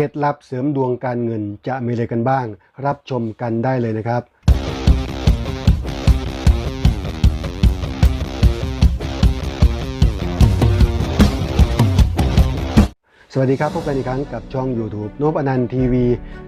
เคล็ดลับเสริมดวงการเงินจะมีอะไรกันบ้าง รับชมกันได้เลยนะครับสวัสดีครับพบกันอีกครั้งกับช่อง YouTube นบอนันต์ทีวี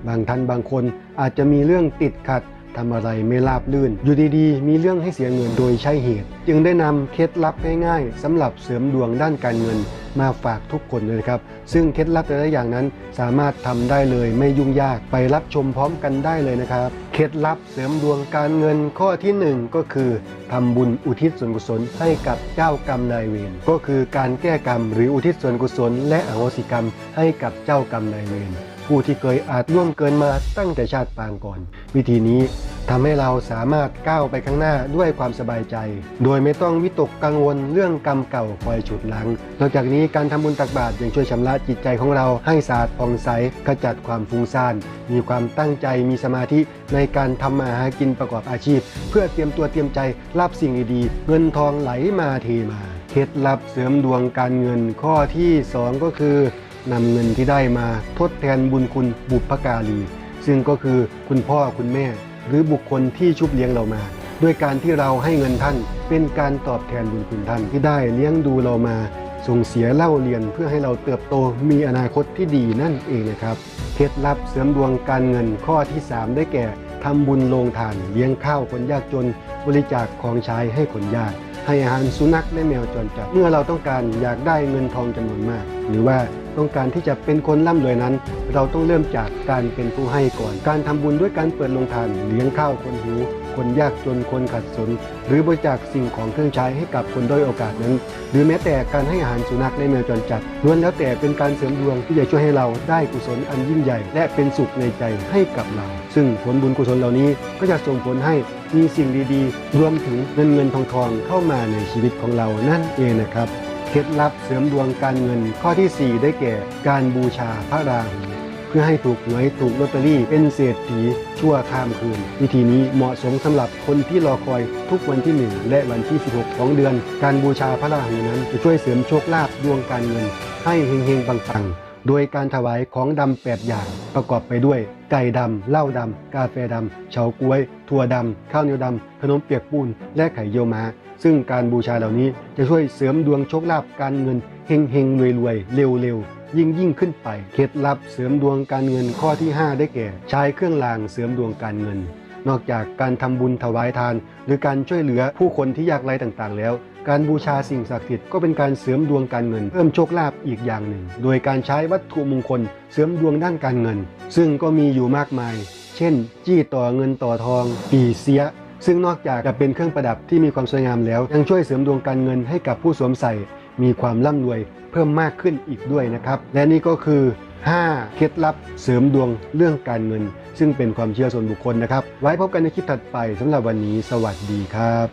บางท่านบางคนอาจจะมีเรื่องติดขัด ทำอะไรไม่ราบลื่น อยู่ดีๆ มีเรื่องให้เสียเงินโดยใช่เหตุ จึงได้นำเคล็ดลับง่ายๆสำหรับเสริมดวงด้านการเงินมาฝากทุกคนเลยครับ ซึ่งเคล็ดลับแต่ละอย่างนั้นสามารถทำได้เลยไม่ยุ่งยากไปรับชมพร้อมกันได้เลยนะครับ เคล็ดลับเสริมดวงการเงินข้อที่หนึ่งก็คือทำบุญอุทิศส่วนกุศลให้กับเจ้ากรรมนายเวรก็คือการแก้กรรมหรืออุทิศส่วนกุศล และอโหสิกรรมให้กับเจ้ากรรมนายเวร ผู้ที่เคยอาจล่วงเกินมาตั้งแต่ชาติปางก่อน วิธีนี้ทำให้เราสามารถก้าวไปข้างหน้าด้วยความสบายใจ โดยไม่ต้องวิตกกังวลเรื่องกรรมเก่าคอยฉุดหลัง นอกจากนี้การทำบุญตักบาตรยังช่วยชำระจิตใจของเราให้สะอาดผ่องใสขจัดความฟุ้งซ่าน มีความตั้งใจมีสมาธิในการทำมาหากินประกอบอาชีพ เพื่อเตรียมตัวเตรียมใจรับสิ่งดีๆเงินทองไหลมาเทมา เคล็ดลับเสริมดวงการเงินข้อที่สองก็คือ นำเงินที่ได้มาทดแทนบุญคุณบุพการี ซึ่งก็คือคุณพ่อคุณแม่ หรือบุคคลที่ชุบเลี้ยงเรามา ด้วยการที่เราให้เงินท่าน เป็นการตอบแทนบุญคุณท่านที่ได้เลี้ยงดูเรามา ส่งเสียเล่าเรียนเพื่อให้เราเติบโตมีอนาคตที่ดีนั่นเองนะครับเคล็ดลับเสริมดวงการเงินข้อที่ 3 ได้แก่ทำบุญโรงทานเลี้ยงข้าวคนยากจน บริจาคของใช้ให้คนยาก ให้อาหารสุนัขและแมวจรจัด เมื่อเราต้องการอยากได้เงินทองจำนวนมาก หรือว่าต้องการที่จะเป็นคนร่ำรวยนั้น เราต้องเริ่มจากการเป็นผู้ให้ก่อน การทำบุญด้วยการเปิดโรงทานเลี้ยงข้าวคนหิว คนยากจนคนขัดสน หรือบริจาคสิ่งของเครื่องใช้ให้กับคนด้อยโอกาสนั้น หรือแม้แต่การให้อาหารสุนัขและแมวจรจัดล้วนแล้วแต่เป็นการเสริมดวงที่จะช่วยให้เราได้กุศลอันยิ่งใหญ่ และเป็นสุขในใจให้กับเรา ซึ่งผลบุญกุศลเหล่านี้ก็จะส่งผลให้มีสิ่งดีๆ รวมถึงเงินเงินทองทองเข้ามาในชีวิตของเรานั่นเองนะครับเคล็ดลับเสริมดวงการเงินข้อที่ 4 ได้แก่การบูชาพระราหู เพื่อให้ถูกหวยถูกลอตเตอรี่เป็นเศรษฐีชั่วข้ามคืน วิธีนี้เหมาะสมสำหรับคนที่รอคอยทุกวันที่ 1 และวันที่ 16 ของเดือน การบูชาพระราหูนั้นจะช่วยเสริมโชคลาภดวงการเงิน ให้เฮงๆปังๆโดยการถวายของดำ8อย่าง ประกอบไปด้วย ไก่ดำเหล้าดำ กาแฟดำเฉาก๊วย ถั่วดำ ข้าวเหนียวดำขนมเปียกปูน และไข่เยี่ยวม้า ซึ่งการบูชาเหล่านี้จะช่วยเสริมดวงโชคลาภการเงินเฮงเฮงรวยรวยๆเร็วเร็วๆ ยิ่งยิ่งขึ้นไป เคล็ดลับเสริมดวงการเงินข้อที่ 5 ได้แก่ ใช้เครื่องรางเสริมดวงการเงิน นอกจากการทำบุญถวายทาน หรือการช่วยเหลือผู้คนที่ยากไร้ต่างๆ แล้ว การบูชาสิ่งศักดิ์สิทธิ์ก็เป็นการเสริมดวงการเงิน เพิ่มโชคลาภอีกอย่างหนึ่ง โดยการใช้วัตถุมงคล เสริมดวงด้านการเงิน ซึ่งก็มีอยู่มากมาย เช่น จี้ต่อเงินต่อทอง ปีเสียซึ่งนอกจากจะเป็นเครื่องประดับที่มีความสวยงามแล้วยังช่วยเสริมดวงการเงินให้กับผู้สวมใส่ มีความร่ำรวยเพิ่มมากขึ้นอีกด้วยนะครับ และนี่ก็คือ 5 เคล็ดลับเสริมดวงเรื่องการเงิน ซึ่งเป็นความเชื่อส่วนบุคคลนะครับ ไว้พบกันในคลิปถัดไปสำหรับวันนี้ สวัสดีครับ